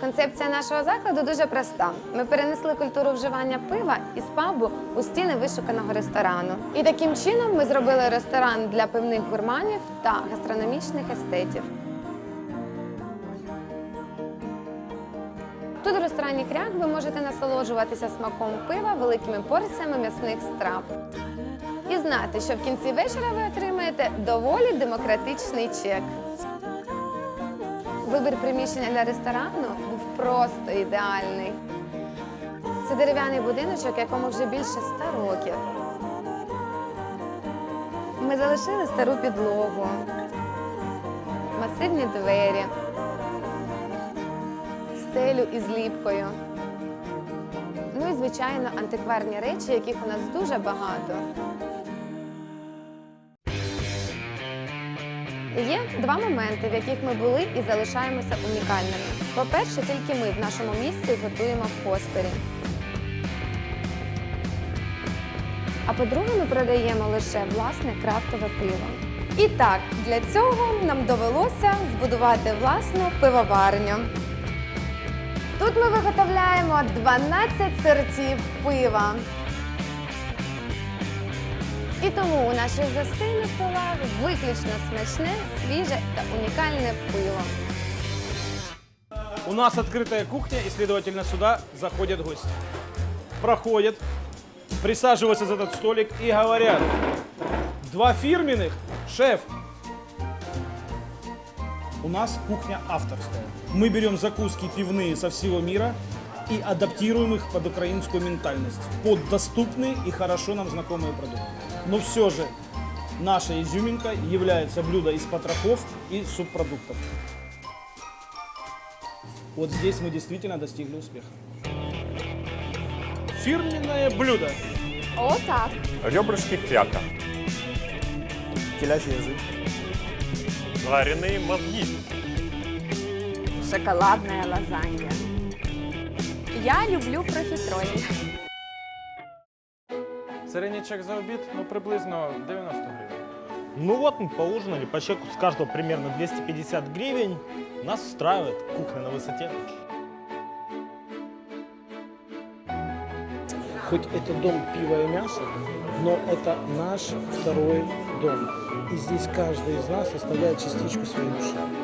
Концепція нашого закладу дуже проста. Ми перенесли культуру вживання пива із пабу у стіни вишуканого ресторану. І таким чином ми зробили ресторан для пивних гурманів та гастрономічних естетів. Ресторані Кряк ви можете насолоджуватися смаком пива великими порціями м'ясних страв. І знати, що в кінці вечора ви отримаєте доволі демократичний чек. Вибір приміщення для ресторану був просто ідеальний. Це дерев'яний будиночок, якому вже більше ста років. Ми залишили стару підлогу, масивні двері, стелю із ліпкою. Ну і, звичайно, антикварні речі, яких у нас дуже багато. Є два моменти, в яких ми були і залишаємося унікальними. По-перше, тільки ми в нашому місці готуємо в Хоспері. А по-друге, ми продаємо лише власне крафтове пиво. І так, для цього нам довелося збудувати власну пивоварню. Тут ми виготовляємо 12 сортів пива. І тому у наших гостей на столах виключно смачне, свіже та унікальне пиво. У нас открытая кухня, и, следовательно, сюда заходят гости. Проходят, присаживаются за этот столик и говорят, два фирменных, шеф. У нас кухня авторская. Мы берем закуски пивные со всего мира и адаптируем их под украинскую ментальность, под доступные и хорошо нам знакомые продукты. Но все же наша изюминка является блюдо из потрохов и субпродуктов. Вот здесь мы действительно достигли успеха. Фирменное блюдо. Отак. Ребрышки кряка. Телячий язык. Жареные мозги. шоколадная лазанья. Я люблю профитроль. Середній чек за обід, ну приблизно 90 гривень. Ну вот мы поужинали, по чеку с каждого примерно 250 гривен. Нас устраивает кухня на высоте. Хоть это дом пива и мяса, но это наш второй дом. И здесь каждый из нас оставляет частичку своей души.